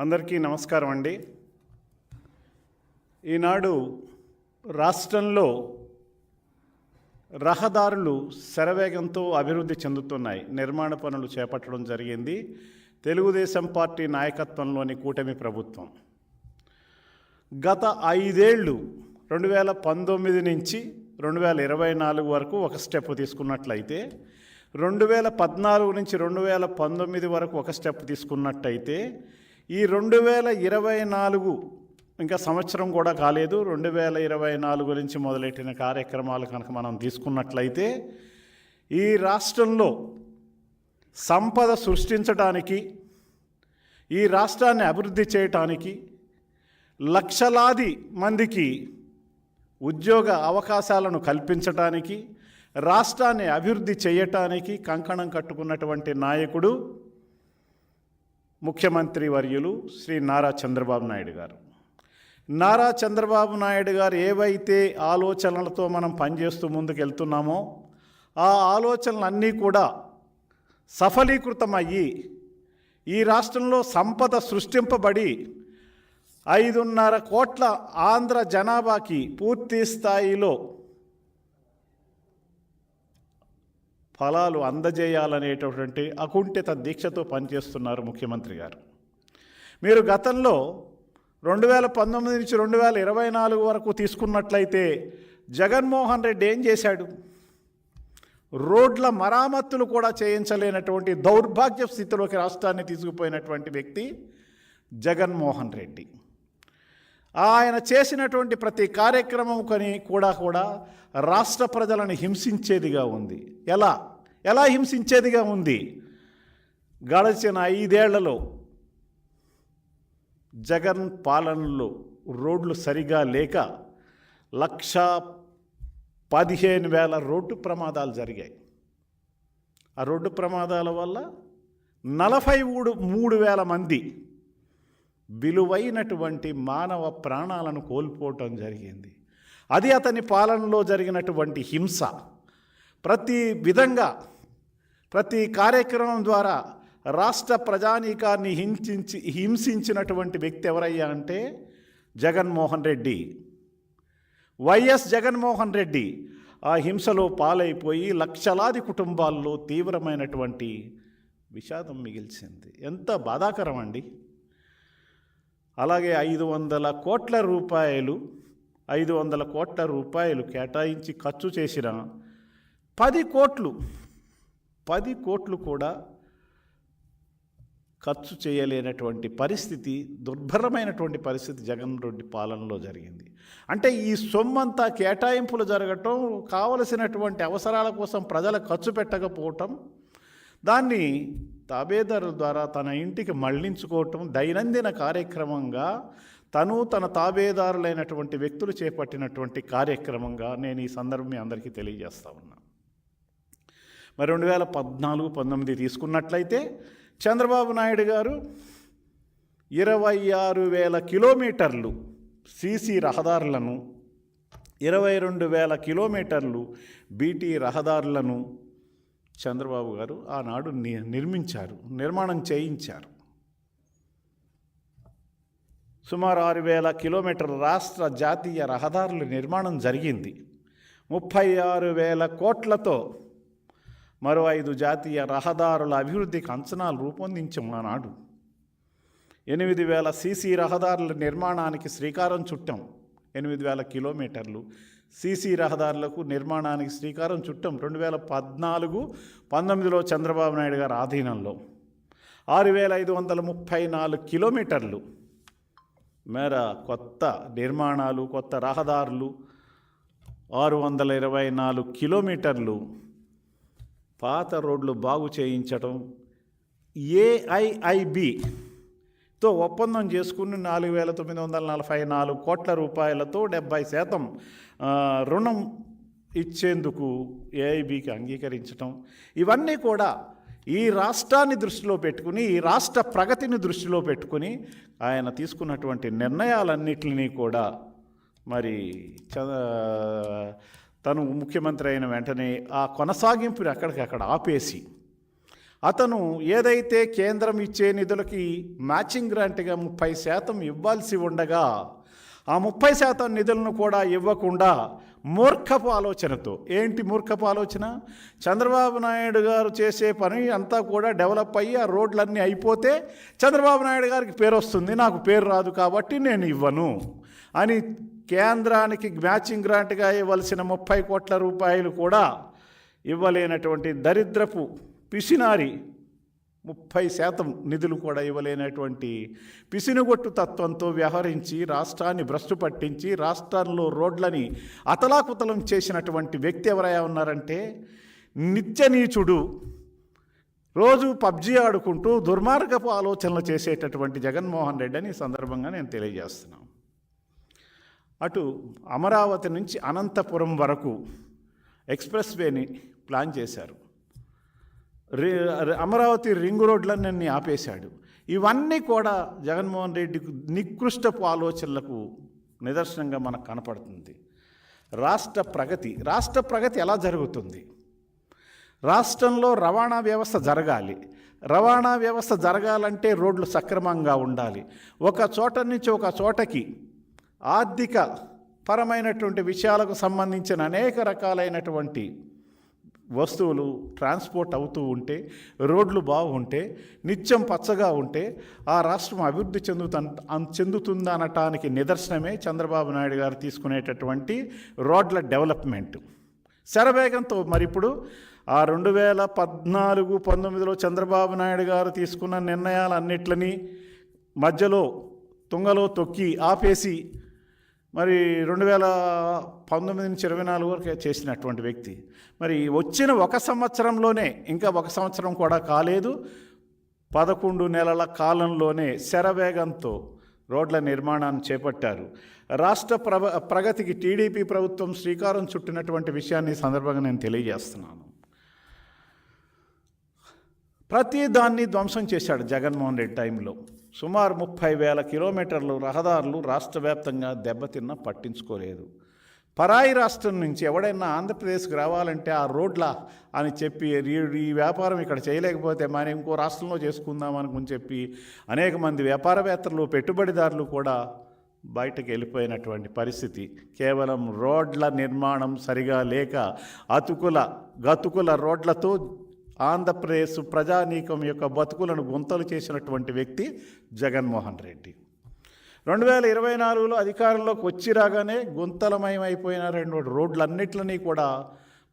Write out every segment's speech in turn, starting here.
అందరికీ నమస్కారం అండి. ఈనాడు రాష్ట్రంలో రహదారులు శరవేగంతో అభివృద్ధి చెందుతున్నాయి. నిర్మాణ పనులు చేపట్టడం జరిగింది. తెలుగుదేశం పార్టీ నాయకత్వంలోని కూటమి ప్రభుత్వం. గత ఐదేళ్ళు రెండు వేల పంతొమ్మిది నుంచి రెండు వేల ఇరవై నాలుగు వరకు ఒక స్టెప్ తీసుకున్నట్లయితే రెండు వేల పద్నాలుగు నుంచి రెండు వేల పంతొమ్మిది వరకు ఒక స్టెప్ తీసుకున్నట్టయితే ఈ రెండు వేల ఇరవై నాలుగు ఇంకా సంవత్సరం కూడా కాలేదు. రెండు వేల ఇరవై నాలుగు నుంచి మొదలెట్టిన కార్యక్రమాలు కనుక మనం తీసుకున్నట్లయితే ఈ రాష్ట్రంలో సంపద సృష్టించడానికి ఈ రాష్ట్రాన్ని అభివృద్ధి చేయటానికి లక్షలాది మందికి ఉద్యోగ అవకాశాలను కల్పించటానికి రాష్ట్రాన్ని అభివృద్ధి చేయటానికి కంకణం కట్టుకున్నటువంటి నాయకుడు ముఖ్యమంత్రి వర్యులు శ్రీ నారా చంద్రబాబు నాయుడు గారు. నారా చంద్రబాబు నాయుడు గారు ఏవైతే ఆలోచనలతో మనం పనిచేస్తూ ముందుకెళ్తున్నామో ఆ ఆలోచనలన్నీ కూడా సఫలీకృతమయ్యి ఈ రాష్ట్రంలో సంపద సృష్టింపబడి ఐదున్నర కోట్ల ఆంధ్ర జనాభాకి పూర్తి స్థాయిలో ఫలాలు అందజేయాలనేటటువంటి అకుంఠిత దీక్షతో పనిచేస్తున్నారు ముఖ్యమంత్రి గారు. మీరు గతంలో రెండు వేల పంతొమ్మిది నుంచి రెండు వేల ఇరవై నాలుగు వరకు తీసుకున్నట్లయితే జగన్మోహన్ రెడ్డి ఏం చేశాడు? రోడ్ల మరామత్తులు కూడా చేయించలేనటువంటి దౌర్భాగ్య స్థితిలోకి రాష్ట్రాన్ని తీసుకుపోయినటువంటి వ్యక్తి జగన్మోహన్ రెడ్డి. ఆయన చేసినటువంటి ప్రతి కార్యక్రమం కొని కూడా కూడా రాష్ట్ర ప్రజలను హింసించేదిగా ఉంది. ఎలా? ఎలా హింసించేదిగా ఉంది? గడిచిన ఐదేళ్ళలో జగన్ పాలనలో రోడ్లు సరిగా లేక లక్ష పదిహేను వేల రోడ్డు ప్రమాదాలు జరిగాయి. ఆ రోడ్డు ప్రమాదాల వల్ల నలభై మూడు మూడు వేల మంది విలువైనటువంటి మానవ ప్రాణాలను కోల్పోవటం జరిగింది. అది అతని పాలనలో జరిగినటువంటి హింస. ప్రతి విధంగా ప్రతి కార్యక్రమం ద్వారా రాష్ట్ర ప్రజానీకాన్ని హింసించి హింసించినటువంటి వ్యక్తి ఎవరయ్యా అంటే జగన్మోహన్ రెడ్డి. వైఎస్ జగన్మోహన్ రెడ్డి ఆ హింసలో పాలైపోయి లక్షలాది కుటుంబాల్లో తీవ్రమైనటువంటి విషాదం మిగిల్చింది. ఎంత బాధాకరం అండి అలాగే ఐదు వందల కోట్ల రూపాయలు ఐదు వందల కోట్ల రూపాయలు కేటాయించి ఖర్చు చేసిన పది కోట్లు పది కోట్లు కూడా ఖర్చు చేయలేనటువంటి పరిస్థితి దుర్భరమైనటువంటి పరిస్థితి జగన్ రెడ్డి పాలనలో జరిగింది. అంటే ఈ సొమ్మంతా కేటాయింపులు జరగటం కావలసినటువంటి అవసరాల కోసం ప్రజలు ఖర్చు పెట్టకపోవటం దాన్ని తాబేదారుల ద్వారా తన ఇంటికి మళ్ళించుకోవటం దైనందిన కార్యక్రమంగా తను తన తాబేదారులైనటువంటి వ్యక్తులు చేపట్టినటువంటి కార్యక్రమంగా నేను ఈ సందర్భం మీ అందరికీ తెలియజేస్తా ఉన్నా. మరి రెండు వేల పద్నాలుగు పంతొమ్మిది తీసుకున్నట్లయితే చంద్రబాబు నాయుడు గారు ఇరవై ఆరు వేల కిలోమీటర్లు సీసీ రహదారులను ఇరవై రెండు వేల కిలోమీటర్లు బీటీ రహదారులను చంద్రబాబు గారు ఆనాడు ని నిర్మించారు నిర్మాణం చేయించారు. సుమారు ఆరు వేల కిలోమీటర్ల రాష్ట్ర జాతీయ రహదారుల నిర్మాణం జరిగింది. ముప్పై ఆరు వేల కోట్లతో మరో ఐదు జాతీయ రహదారుల అభివృద్ధికి అంచనాలు రూపొందించాం ఆనాడు. ఎనిమిది వేల సీసీ రహదారుల నిర్మాణానికి శ్రీకారం చుట్టాం. ఎనిమిది వేల కిలోమీటర్లు సీసీ రహదారులకు నిర్మాణానికి శ్రీకారం చుట్టాం. రెండు వేల పద్నాలుగు పంతొమ్మిదిలో చంద్రబాబు నాయుడు గారి ఆధీనంలో. ఆరు వేల ఐదు వందల ముప్పై నాలుగు కిలోమీటర్లు మేర కొత్త నిర్మాణాలు కొత్త రహదారులు ఆరు వందల ఇరవై నాలుగు కిలోమీటర్లు పాత రోడ్లు బాగు చేయించటం ఏఐఐబితో ఒప్పందం చేసుకుని నాలుగు వేల తొమ్మిది వందల నలభై నాలుగు కోట్ల రూపాయలతో డెబ్బై శాతం రుణం ఇచ్చేందుకు ఏఐబికి అంగీకరించటం. ఇవన్నీ కూడా ఈ రాష్ట్రాన్ని దృష్టిలో పెట్టుకుని ఈ రాష్ట్ర ప్రగతిని దృష్టిలో పెట్టుకుని ఆయన తీసుకున్నటువంటి నిర్ణయాలన్నిటిని కూడా మరి చ- తను ముఖ్యమంత్రి అయిన వెంటనే ఆ కొనసాగింపుని అక్కడికక్కడ ఆపేసి అతను ఏదైతే కేంద్రం ఇచ్చే నిధులకి మ్యాచింగ్ గ్రాంట్గా ముప్పై శాతం ఇవ్వాల్సి ఉండగా ఆ ముప్పై శాతం నిధులను కూడా ఇవ్వకుండా మూర్ఖపు ఆలోచనతో ఏంటి మూర్ఖపు ఆలోచన? చంద్రబాబు నాయుడు గారు చేసే పని అంతా కూడా డెవలప్ అయ్యి ఆ రోడ్లన్నీ అయిపోతే చంద్రబాబు నాయుడు గారికి పేరు వస్తుంది నాకు పేరు రాదు కాబట్టి నేను ఇవ్వను అని కేంద్రానికి మ్యాచింగ్ గ్రాంట్గా ఇవ్వాల్సిన ముప్పై కోట్ల రూపాయలు కూడా ఇవ్వలేనటువంటి దరిద్రపు పిసినారి ముప్పై శాతం నిధులు కూడా ఇవ్వలేనటువంటి పిసినుగొట్టు తత్వంతో వ్యవహరించి రాష్ట్రాన్ని భ్రష్టు పట్టించి రాష్ట్రంలో రోడ్లని అతలాకుతలం చేసినటువంటి వ్యక్తి ఎవరైనా ఉన్నారంటే నిత్యనీచుడు రోజు పబ్జీ ఆడుకుంటూ దుర్మార్గపు ఆలోచనలు చేసేటటువంటి జగన్మోహన్ రెడ్డి అని ఈ సందర్భంగా నేను తెలియజేస్తున్నాను. అటు అమరావతి నుంచి అనంతపురం వరకు ఎక్స్ప్రెస్ వేని ప్లాన్ చేశారు. రి- అమరావతి రింగ్ రోడ్లన్నీ ఆపేశాడు. ఇవన్నీ కూడా జగన్మోహన్ రెడ్డి నికృష్టపు ఆలోచనలకు నిదర్శనంగా మనకు కనపడుతుంది. రాష్ట్ర ప్రగతి రాష్ట్ర ప్రగతి ఎలా జరుగుతుంది? రాష్ట్రంలో రవాణా వ్యవస్థ జరగాలి. రవాణా వ్యవస్థ జరగాలంటే రోడ్లు సక్రమంగా ఉండాలి. ఒక చోట నుంచి ఒక చోటకి ఆర్థిక పరమైనటువంటి విషయాలకు సంబంధించిన అనేక రకాలైనటువంటి వస్తువులు ట్రాన్స్పోర్ట్ అవుతూ ఉంటే రోడ్లు బాగుంటే నిత్యం పచ్చగా ఉంటే ఆ రాష్ట్రం అభివృద్ధి చెందుత చెందుతుందనటానికి నిదర్శనమే చంద్రబాబు నాయుడు గారు తీసుకునేటటువంటి రోడ్ల డెవలప్మెంట్. శరవేగంతో మరి ఇప్పుడు ఆ రెండు వేల పద్నాలుగు పంతొమ్మిదిలో చంద్రబాబు నాయుడు గారు తీసుకున్న నిర్ణయాలన్నిట్లని మధ్యలో తుంగలో తొక్కి ఆపేసి మరి రెండు వేల పంతొమ్మిది నుంచి ఇరవై నాలుగు వరకు చేసినటువంటి వ్యక్తి. మరి వచ్చిన ఒక సంవత్సరంలోనే ఇంకా ఒక సంవత్సరం కూడా కాలేదు. పదకొండు నెలల కాలంలోనే శరవేగంతో రోడ్ల నిర్మాణాన్ని చేపట్టారు. రాష్ట్ర ప్రవ ప్రగతికి టీడీపీ ప్రభుత్వం శ్రీకారం చుట్టినటువంటి విషయాన్ని సందర్భంగా నేను తెలియజేస్తున్నాను. ప్రతి దాన్ని ధ్వంసం చేశాడు జగన్మోహన్ రెడ్డి టైంలో. సుమారు ముప్పై వేల కిలోమీటర్లు రహదారులు రాష్ట్ర వ్యాప్తంగా దెబ్బతిన్న పట్టించుకోలేదు. పరాయి రాష్ట్రం నుంచి ఎవడైనా ఆంధ్రప్రదేశ్కి రావాలంటే ఆ రోడ్ల అని చెప్పి ఈ- ఈ వ్యాపారం ఇక్కడ చేయలేకపోతే మనం ఇంకో రాష్ట్రంలో చేసుకుందాం అనుకుని చెప్పి అనేక మంది వ్యాపారవేత్తలు పెట్టుబడిదారులు కూడా బయటకు వెళ్ళిపోయినటువంటి పరిస్థితి. కేవలం రోడ్ల నిర్మాణం సరిగా లేక అతుకుల గతుకుల రోడ్లతో ఆంధ్రప్రదేశ్ ప్రజానీకం యొక్క బతుకులను గుంతలు చేసినటువంటి వ్యక్తి జగన్మోహన్ రెడ్డి. రెండు వేల ఇరవై నాలుగులో అధికారంలోకి వచ్చి రాగానే గుంతలమయమైపోయిన రెండు రోడ్లన్నిట్లని కూడా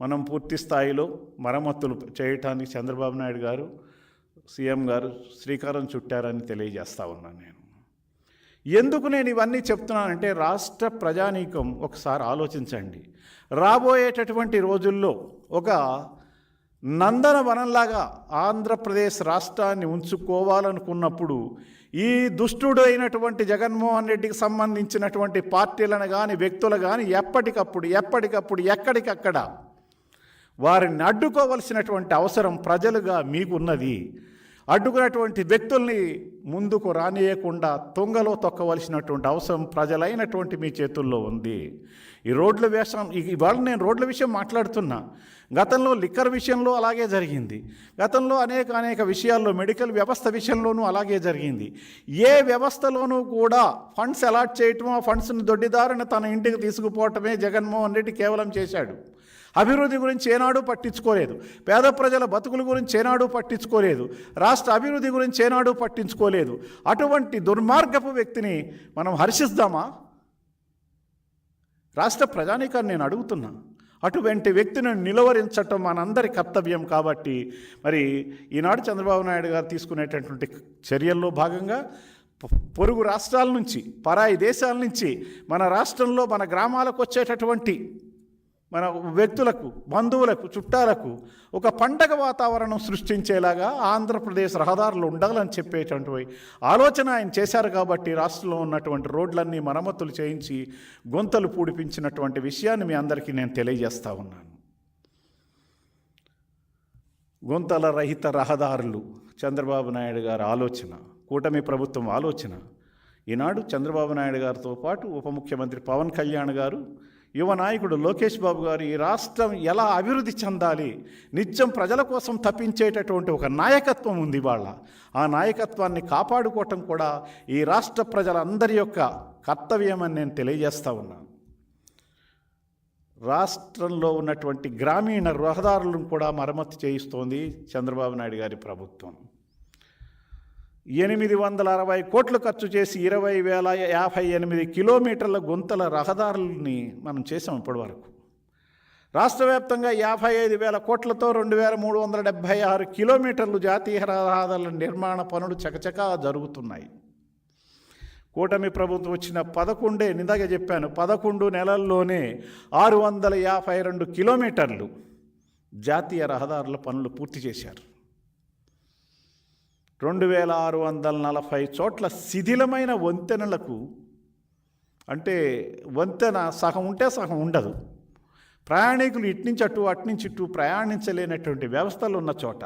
మనం పూర్తి స్థాయిలో మరమ్మతులు చేయటానికి చంద్రబాబు నాయుడు గారు సీఎం గారు శ్రీకారం చుట్టారని తెలియజేస్తా ఉన్నాను నేను. ఎందుకు నేను ఇవన్నీ చెప్తున్నానంటే రాష్ట్ర ప్రజానీకం ఒకసారి ఆలోచించండి. రాబోయేటటువంటి రోజుల్లో ఒక నందనవనంలాగా ఆంధ్రప్రదేశ్ రాష్ట్రాన్ని ఉంచుకోవాలనుకున్నప్పుడు ఈ దుష్టుడు అయినటువంటి జగన్మోహన్ రెడ్డికి సంబంధించినటువంటి పార్టీలను కానీ వ్యక్తులు కానీ ఎప్పటికప్పుడు ఎప్పటికప్పుడు ఎక్కడికక్కడ వారిని అడ్డుకోవలసినటువంటి అవసరం ప్రజలుగా మీకున్నది. అడ్డుకున్నటువంటి వ్యక్తుల్ని ముందుకు రానియకుండా తుంగలో తొక్కవలసినటువంటి అవసరం ప్రజలైనటువంటి మీ చేతుల్లో ఉంది. ఈ రోడ్ల వేషం ఇవాళ నేను రోడ్ల విషయం మాట్లాడుతున్నా. గతంలో లిక్కర్ విషయంలో అలాగే జరిగింది. గతంలో అనేక అనేక విషయాల్లో మెడికల్ వ్యవస్థ విషయంలోనూ అలాగే జరిగింది. ఏ వ్యవస్థలోనూ కూడా ఫండ్స్ అలాట్ చేయటం ఆ ఫండ్స్ని దొడ్డిదారిన తన ఇంటికి తీసుకుపోవటమే జగన్మోహన్ రెడ్డి కేవలం చేశాడు. అభివృద్ధి గురించి ఏనాడు పట్టించుకోలేదు. పేద ప్రజల బతుకుల గురించి ఏనాడు పట్టించుకోలేదు. రాష్ట్ర అభివృద్ధి గురించి ఏనాడు పట్టించుకోలేదు. అటువంటి దుర్మార్గపు వ్యక్తిని మనం హర్షిద్దామా రాష్ట్ర ప్రజానీకాన్ని నేను అడుగుతున్నా. అటువంటి వ్యక్తిని నిలువరించటం మనందరి కర్తవ్యం కాబట్టి మరి ఈనాడు చంద్రబాబు నాయుడు గారు తీసుకునేటటువంటి చర్యల్లో భాగంగా పొరుగు రాష్ట్రాల నుంచి పరాయి దేశాల నుంచి మన రాష్ట్రంలో మన గ్రామాలకు వచ్చేటటువంటి మన వ్యక్తులకు బంధువులకు చుట్టాలకు ఒక పండగ వాతావరణం సృష్టించేలాగా ఆంధ్రప్రదేశ్ రహదారులు ఉండాలని చెప్పేటటువంటి ఆలోచన ఆయన చేశారు కాబట్టి రాష్ట్రంలో ఉన్నటువంటి రోడ్లన్నీ మరమ్మతులు చేయించి గొంతలు పూడిపించినటువంటి విషయాన్ని మీ అందరికీ నేను తెలియజేస్తా ఉన్నాను. గొంతల రహిత రహదారులు చంద్రబాబు నాయుడు గారి ఆలోచన కూటమి ప్రభుత్వం ఆలోచన. ఈనాడు చంద్రబాబు నాయుడు గారితో పాటు ఉప ముఖ్యమంత్రి పవన్ కళ్యాణ్ గారు యువ నాయకుడు లోకేష్ బాబు గారు ఈ రాష్ట్రం ఎలా అభివృద్ధి చెందాలి నిత్యం ప్రజల కోసం తప్పించేటటువంటి ఒక నాయకత్వం ఉంది వాళ్ళ ఆ నాయకత్వాన్ని కాపాడుకోవటం కూడా ఈ రాష్ట్ర ప్రజలందరి యొక్క కర్తవ్యమని నేను తెలియజేస్తా ఉన్నాను రాష్ట్రంలో ఉన్నటువంటి గ్రామీణ రహదారులను కూడా మరమ్మతు చేయిస్తోంది చంద్రబాబు నాయుడు గారి ప్రభుత్వం. ఎనిమిది వందల అరవై కోట్లు ఖర్చు చేసి ఇరవై వేల యాభై ఎనిమిది కిలోమీటర్ల గుంతల రహదారుల్ని మనం చేసాం ఇప్పటివరకు రాష్ట్ర వ్యాప్తంగా యాభై ఐదు వేల కోట్లతో రెండు వేల మూడు వందల డెబ్భై ఆరు కిలోమీటర్లు జాతీయ రహదారుల నిర్మాణ పనులు చకచకా జరుగుతున్నాయి. కూటమి ప్రభుత్వం వచ్చిన పదకొండే నిందాగా చెప్పాను పదకొండు నెలల్లోనే ఆరు వందల యాభై రెండు కిలోమీటర్లు జాతీయ రహదారుల పనులు పూర్తి చేశారు. రెండు వేల ఆరు వందల నలభై చోట్ల శిథిలమైన వంతెనలకు అంటే వంతెన సగం ఉంటే సగం ఉండదు. ప్రయాణికులు ఇట్నుంచి అటు అట్నుంచి ఇటు ప్రయాణించలేనటువంటి వ్యవస్థలు ఉన్న చోట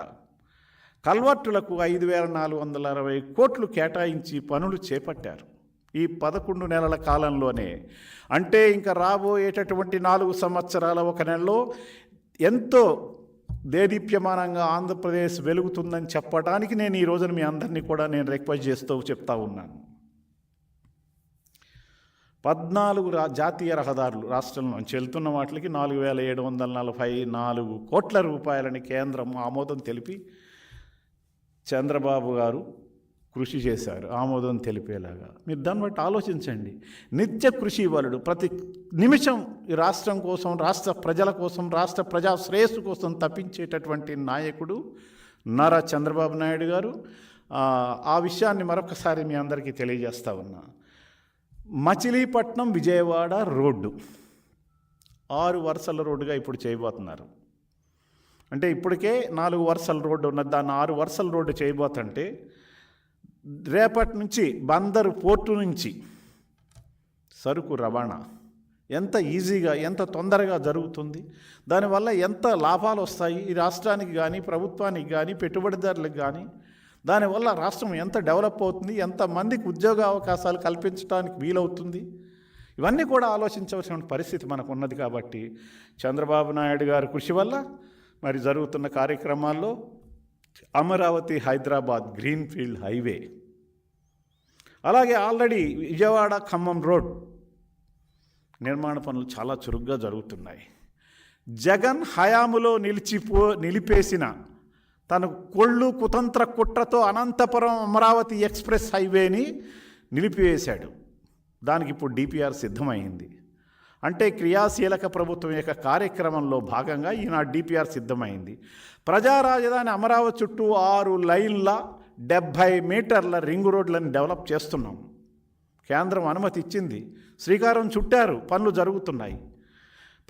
కల్వర్టులకు ఐదు వేల నాలుగు వందల అరవై కోట్లు కేటాయించి పనులు చేపట్టారు. ఈ పదకొండు నెలల కాలంలోనే. అంటే ఇంకా రాబోయేటటువంటి నాలుగు సంవత్సరాల ఒక నెలలో ఎంతో దేదీప్యమానంగా ఆంధ్రప్రదేశ్ వెలుగుతుందని చెప్పడానికి నేను ఈ రోజున మీ అందరినీ కూడా నేను రిక్వెస్ట్ చేస్తూ చెప్తా ఉన్నాను. పద్నాలుగు రా జాతీయ రహదారులు రాష్ట్రంలోంచి వెళ్తున్న వాటికి నాలుగు వేల ఏడు వందల నలభై నాలుగు కోట్ల రూపాయలని కేంద్రం ఆమోదం తెలిపి చంద్రబాబు గారు కృషి చేశారు ఆమోదం తెలిపేలాగా. మీరు దాన్ని బట్టి ఆలోచించండి. నిత్య కృషి వలుడు ప్రతి నిమిషం ఈ రాష్ట్రం కోసం రాష్ట్ర ప్రజల కోసం రాష్ట్ర ప్రజా శ్రేయస్సు కోసం తప్పించేటటువంటి నాయకుడు నారా చంద్రబాబు నాయుడు గారు. ఆ, ఆ విషయాన్ని మరొకసారి మీ అందరికీ తెలియజేస్తా ఉన్నా. మచిలీపట్నం విజయవాడ రోడ్డు. ఆరు వరుసల రోడ్డుగా ఇప్పుడు చేయబోతున్నారు. అంటే ఇప్పటికే నాలుగు వరుసల రోడ్డు ఉన్నది. దాన్ని ఆరు వరుసల రోడ్డు చేయబోతుంటే రేపటి నుంచి బందరు పోర్టు నుంచి సరుకు రవాణా ఎంత ఈజీగా ఎంత తొందరగా జరుగుతుంది? దానివల్ల ఎంత లాభాలు వస్తాయి? ఈ రాష్ట్రానికి కానీ ప్రభుత్వానికి కానీ పెట్టుబడిదారులకు కానీ దానివల్ల రాష్ట్రం ఎంత డెవలప్ అవుతుంది? ఎంతమందికి ఉద్యోగ అవకాశాలు కల్పించడానికి వీలవుతుంది? ఇవన్నీ కూడా ఆలోచించవలసిన పరిస్థితి మనకు ఉన్నది కాబట్టి చంద్రబాబు నాయుడు గారి కృషి వల్ల మరి జరుగుతున్న కార్యక్రమాల్లో అమరావతి హైదరాబాద్ గ్రీన్ఫీల్డ్ హైవే అలాగే ఆల్రెడీ విజయవాడ ఖమ్మం రోడ్ నిర్మాణ పనులు చాలా చురుగ్గా జరుగుతున్నాయి. జగన్ హయాములో నిలిచిపో నిలిపేసిన తన కొళ్ళు కుతంత్ర కుట్రతో అనంతపురం అమరావతి ఎక్స్ప్రెస్ హైవేని నిలిపివేశాడు. దానికి ఇప్పుడు డిపిఆర్ సిద్ధమైంది. అంటే క్రియాశీలక ప్రభుత్వం యొక్క కార్యక్రమంలో భాగంగా ఈనాడు డిపిఆర్ సిద్ధమైంది. ప్రజా రాజధాని అమరావతి చుట్టూ ఆరు లైన్ల డెబ్భై మీటర్ల రింగ్ రోడ్లను డెవలప్ చేస్తున్నాం. కేంద్రం అనుమతి ఇచ్చింది. శ్రీకారం చుట్టారు. పనులు జరుగుతున్నాయి.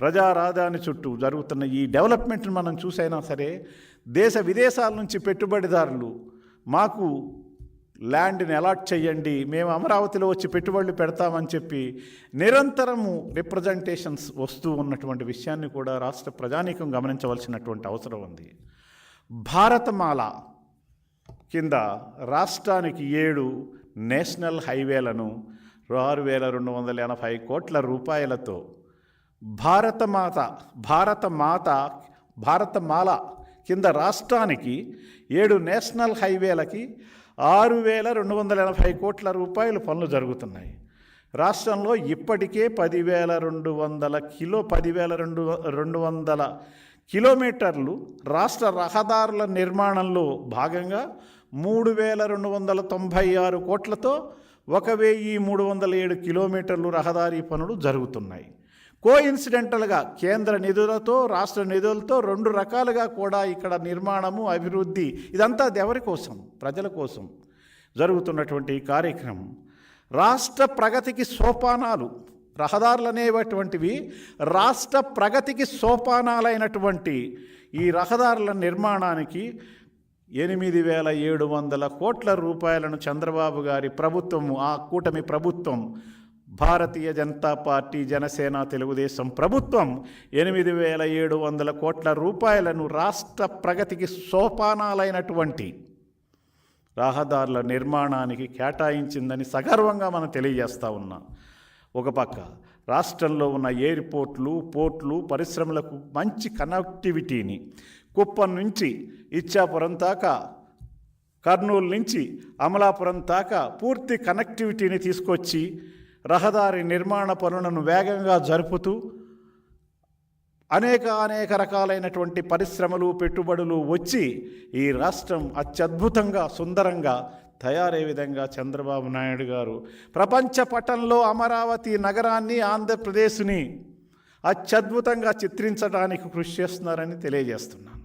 ప్రజా రాజధాని చుట్టూ జరుగుతున్న ఈ డెవలప్మెంట్ని మనం చూసైనా సరే దేశ విదేశాల నుంచి పెట్టుబడిదారులు మాకు ల్యాండ్ని అలాట్ చేయండి మేము అమరావతిలో వచ్చి పెట్టుబడులు పెడతామని చెప్పి నిరంతరము రిప్రజెంటేషన్స్ వస్తూ ఉన్నటువంటి విషయాన్ని కూడా రాష్ట్ర ప్రజానీకం గమనించవలసినటువంటి అవసరం ఉంది. భారతమాల కింద రాష్ట్రానికి ఏడు నేషనల్ హైవేలను ఆరు వేల రెండు వందల ఎనభై కోట్ల రూపాయలతో భారతమాత భారతమాత భారతమాల కింద రాష్ట్రానికి ఏడు నేషనల్ హైవేలకి ఆరు వేల రెండు వందల ఎనభై కోట్ల రూపాయలు పనులు జరుగుతున్నాయి. రాష్ట్రంలో ఇప్పటికే పదివేల రెండు వందల కిలో పదివేల రెండు రెండు వందల కిలోమీటర్లు రాష్ట్ర రహదారుల నిర్మాణంలో భాగంగా మూడు వేల రెండు వందల తొంభై ఆరు కోట్లతో ఒక వెయ్యి మూడు వందల ఏడు కిలోమీటర్లు రహదారి పనులు జరుగుతున్నాయి. కోఇన్సిడెంటల్గా కేంద్ర నిధులతో రాష్ట్ర నిధులతో రెండు రకాలుగా కూడా ఇక్కడ నిర్మాణము అభివృద్ధి ఇదంతా దెవరి ఎవరి కోసం? ప్రజల కోసం జరుగుతున్నటువంటి ఈ కార్యక్రమం. రాష్ట్ర ప్రగతికి సోపానాలు రహదారులు అనేటువంటివి రాష్ట్ర ప్రగతికి సోపానాలైనటువంటి ఈ రహదారుల నిర్మాణానికి ఎనిమిది వేల ఏడు వందల కోట్ల రూపాయలను చంద్రబాబు గారి ప్రభుత్వము ఆ కూటమి ప్రభుత్వం భారతీయ జనతా పార్టీ జనసేన తెలుగుదేశం ప్రభుత్వం ఎనిమిది వేల ఏడు వందల కోట్ల రూపాయలను రాష్ట్ర ప్రగతికి సోపానాలైనటువంటి రహదారుల నిర్మాణానికి కేటాయించిందని సగర్వంగా మనం తెలియజేస్తా ఉన్నాం. ఒక పక్క రాష్ట్రంలో ఉన్న ఎయిర్పోర్ట్లు పోర్ట్లు పరిశ్రమలకు మంచి కనెక్టివిటీని కుప్పం నుంచి ఇచ్చాపురం దాకా కర్నూలు నుంచి అమలాపురం దాకా పూర్తి కనెక్టివిటీని తీసుకొచ్చి రహదారి నిర్మాణ పనులను వేగంగా జరుపుతూ అనేక అనేక రకాలైనటువంటి పరిశ్రమలు పెట్టుబడులు వచ్చి ఈ రాష్ట్రం అత్యద్భుతంగా సుందరంగా తయారయ్యే విధంగా చంద్రబాబు నాయుడు గారు ప్రపంచ పటంలో అమరావతి నగరాన్ని ఆంధ్రప్రదేశ్ని అత్యద్భుతంగా చిత్రించడానికి కృషి చేస్తున్నారని తెలియజేస్తున్నాను.